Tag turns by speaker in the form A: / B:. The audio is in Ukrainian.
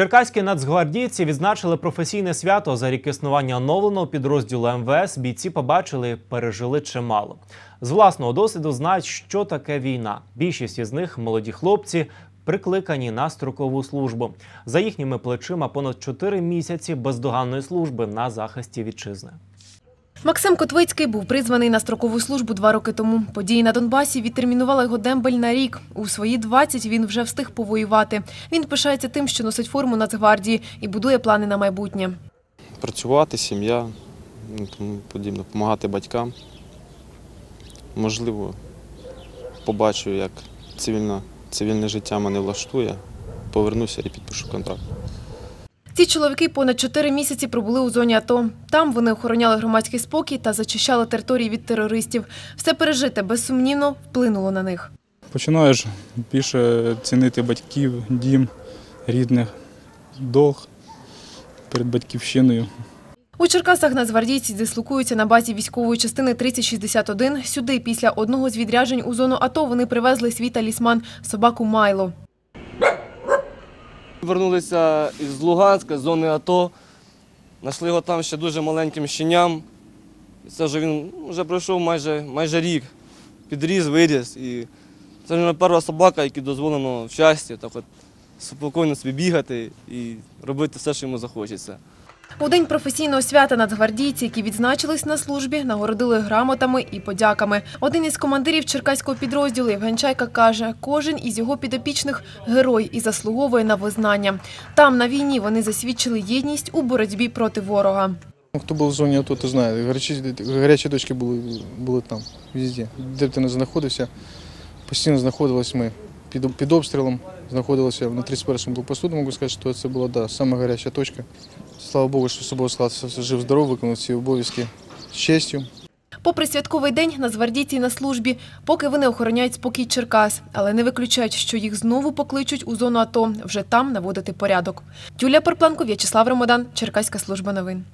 A: Черкаські нацгвардійці відзначили професійне свято за рік існування оновленого підрозділу МВС. Бійці побачили, пережили чимало. З власного досвіду знають, що таке війна. Більшість із них молоді хлопці. Прикликані на строкову службу за їхніми плечима понад 4 місяці бездоганної служби на захисті вітчизни.
B: Максим Котвицький був призваний на строкову службу два роки тому. Події на Донбасі відтермінували його дембель на рік. У свої 20 він вже встиг повоювати. Він пишається тим, що носить форму Нацгвардії і будує плани на майбутнє.
C: працювати, сім'я, ну, тому подібне, допомагати батькам. Можливо, побачу, як цивільне життя мене влаштує, повернуся і підпишу контракт.
B: Ці чоловіки понад 4 місяці пробули у зоні АТО. Там вони охороняли громадський спокій та зачищали території від терористів. Все пережите безсумнівно вплинуло на них.
D: Починаєш більше цінити батьків, дім, рідних, долг перед батьківщиною.
B: У Черкасах нацгвардійці дислокуються на базі військової частини 3061. Сюди після одного з відряджень у зону АТО вони привезли свій талісман – собаку Майло.
E: Вернулися із Луганська, з зони АТО. Знайшли його там ще дуже маленьким щеням. Це вже він вже пройшов майже, майже рік. Підріс, виріс. І це вже перша собака, якій дозволено в щасті так от спокійно собі бігати і робити все, що йому захочеться.
B: У день професійного свята нацгвардійці, які відзначились на службі, нагородили грамотами і подяками. Один із командирів черкаського підрозділу Євген Чайка каже, кожен із його підопічних – герой і заслуговує на визнання. Там, на війні, вони засвідчили єдність у боротьбі проти ворога.
F: Ну, Хто був в зоні то знає. Гарячі, гарячі точки були, були там, везде. Де б ти не знаходився, постійно знаходились ми під, під обстрілом, знаходилися на 31-му блокпосту, можу сказати, що це була да, сама гаряча точка. Слава Богу, що особовий склад жив здоров, виконав ці обов'язки з честю.
B: Попри святковий день, нацгвардійці на службі, поки вони охороняють спокій Черкас, але не виключають, що їх знову покличуть у зону АТО, вже там наводити порядок. Юлія Парпланко, В'ячеслав Ромодан, Черкаська служба новин.